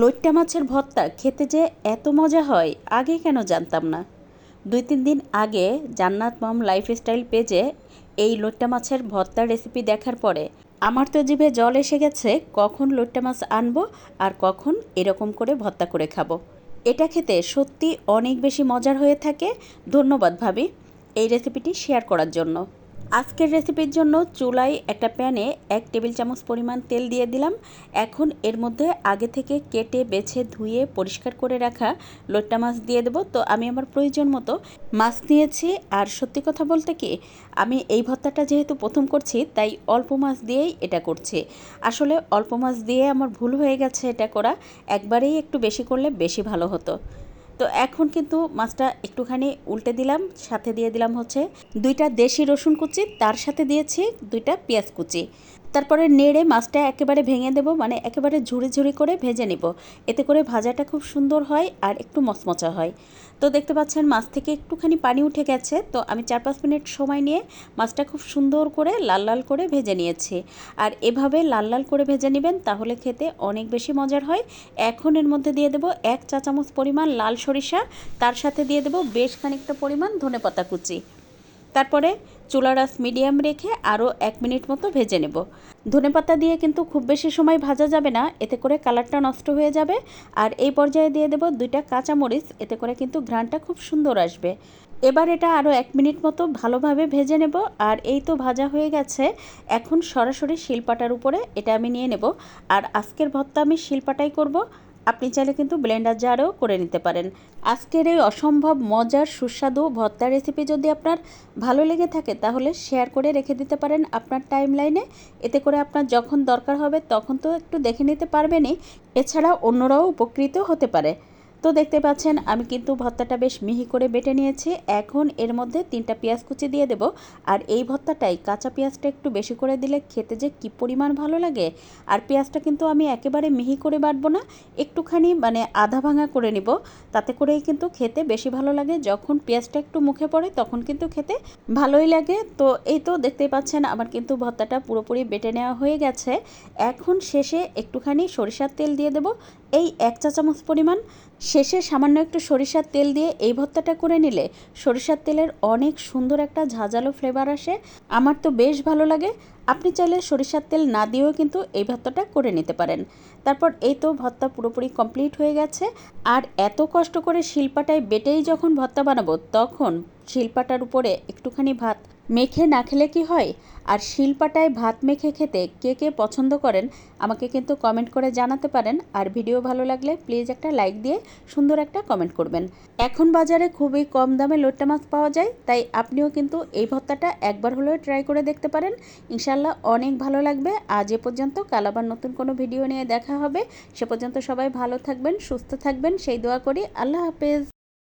লইট্টা মাছের ভর্তা খেতে যে এত মজা হয়, আগে কেন জানতাম না। দুই তিন দিন আগে জান্নাত মম লাইফস্টাইল পেজে এই লইট্টা মাছের ভর্তার রেসিপি দেখার পরে আমার তো জিভে জল এসে গেছে, কখন লইট্টা মাছ আনব আর কখন এরকম করে ভর্তা করে খাব। এটা খেতে সত্যি অনেক বেশি মজার হয়ে থাকে। ধন্যবাদ ভাবি এই রেসিপিটি শেয়ার করার জন্য। আজকের রেসিপির জন্য চুলায় একটা প্যানে এক টেবিল চামচ পরিমাণ তেল দিয়ে দিলাম। এখন এর মধ্যে আগে থেকে কেটে, বেছে, ধুয়ে, পরিষ্কার করে রাখা লোট্টা মাছ দিয়ে দেবো। তো আমি আমার প্রয়োজন মতো মাছ নিয়েছি। আর সত্যি কথা বলতে কি, আমি এই ভর্তাটা যেহেতু প্রথম করছি, তাই অল্প মাছ দিয়েই এটা করছি। আসলে অল্প মাছ দিয়ে আমার ভুল হয়ে গেছে এটা করা। একবারেই একটু বেশি করলে বেশি ভালো হতো। তো এখন কিন্তু মাছটা একটুখানি উল্টে দিলাম, সাথে দিয়ে দিলাম হচ্ছে দুইটা দেশি রসুন কুচি, তার সাথে দিয়েছি দুইটা পেঁয়াজ কুচি। তারপরে নেড়ে মাছটা একেবারে ভেঙে দেব মানে একেবারে ঝুড়ি ঝুড়ি করে ভেজে নেব। এতে করে ভাজাটা খুব সুন্দর হয় আর একটু মচমচা হয়। তো দেখতে পাচ্ছেন মাছ থেকে একটুখানি পানি উঠে গেছে, তো আমি চার পাঁচ মিনিট সময় নিয়ে মাছটা খুব সুন্দর করে লাল লাল করে ভেজে নিয়েছি। আর এভাবে লাল লাল করে ভেজে নেবেন তাহলে খেতে অনেক বেশি মজার হয়। এখন এর মধ্যে দিয়ে দেবো এক চা চামচ পরিমাণ লাল সরিষা, তার সাথে দিয়ে দেবো বেশ খানিকটা পরিমাণ ধনেপাতা কুচি। তারপরে চুলার আস মিডিয়াম রেখে আরও এক মিনিট মতো ভেজে নেব। ধনেপাতা দিয়ে কিন্তু খুব বেশি সময় ভাজা যাবে না, এতে করে কালারটা নষ্ট হয়ে যাবে। আর এই পর্যায়ে দিয়ে দেব দুইটা কাঁচামরিচ, এতে করে কিন্তু ঘ্রানটা খুব সুন্দর আসবে। এবার এটা আরও এক মিনিট মতো ভালোভাবে ভেজে নেব। আর এই তো ভাজা হয়ে গেছে, এখন সরাসরি শিলপাটার উপরে এটা আমি নিয়ে নেব। আর আজকের ভর্তা আমি শিলপাটাই করব। আপনি চাইলে কিন্তু ব্লেন্ডার জারও করে নিতে পারেন। আজকের এই অসম্ভব মজার, সুস্বাদু ভর্তা রেসিপি যদি আপনার ভালো লেগে থাকে, তাহলে শেয়ার করে রেখে দিতে পারেন আপনার টাইম লাইনে এতে করে আপনার যখন দরকার হবে, তখন তো একটু দেখে নিতে পারবেনই। এছাড়া অন্যরাও উপকৃত হতে পারে। তো দেখতে পাচ্ছেন, আমি কিন্তু ভর্তাটা বেশ মিহি করে বেটে নিয়েছি। এখন এর মধ্যে তিনটা পেঁয়াজ কুচি দিয়ে দেব। আর এই ভর্তাটাই কাঁচা পেঁয়াজটা একটু বেশি করে দিলে খেতে যে কি পরিমাণ ভালো লাগে। আর পেঁয়াজটা কিন্তু আমি একেবারে মিহি করে বাটবো না, একটুখানি মানে আধা ভাঙা করে নিব। তাতে করেই কিন্তু খেতে বেশি ভালো লাগে। যখন পেঁয়াজটা একটু মুখে পড়ে, তখন কিন্তু খেতে ভালোই লাগে। তো এই তো দেখতেই পাচ্ছেন, আমার কিন্তু ভর্তাটা পুরোপুরি বেটে নেওয়া হয়ে গেছে। এখন শেষে একটুখানি সরিষার তেল দিয়ে দেব। এই এক চা চামচ পরিমাণ। শেষে সামান্য একটু সরিষার তেল দিয়ে এই ভর্তাটা করে নিলে সরিষার তেলের অনেক সুন্দর একটা ঝাঁঝালো ফ্লেভার আসে। আমার তো বেশ ভালো লাগে। আপনি চাইলে সরিষার তেল না দিয়েও কিন্তু এই ভর্তাটা করে নিতে পারেন। তারপর এই তো ভর্তা পুরোপুরি কমপ্লিট হয়ে গেছে। আর এত কষ্ট করে শিল্পাটায় বেটেই যখন ভর্তা বানাবো, তখন শিল্পাটার উপরে একটুখানি ভাত মেখে না খেলে কি হয়? আর শিলপাটায় ভাত মেখে খেতে কে কে পছন্দ করেন? আমাকে কিন্তু কমেন্ট করে জানাতে পারেন। আর ভিডিও ভালো লাগলে প্লিজ একটা লাইক দিয়ে সুন্দর একটা কমেন্ট করবেন। এখন বাজারে খুবই কম দামে লোট্টা মাছ পাওয়া যায়, তাই আপনিও কিন্তু এই ভত্তাটা একবার হলেও ট্রাই করে দেখতে পারেন। ইনশাল্লাহ অনেক ভালো লাগবে। আজ এ পর্যন্ত কাল আবার নতুন কোনো ভিডিও নিয়ে দেখা হবে। সে পর্যন্ত সবাই ভালো থাকবেন, সুস্থ থাকবেন, সেই দোয়া করি। আল্লাহ হাফেজ।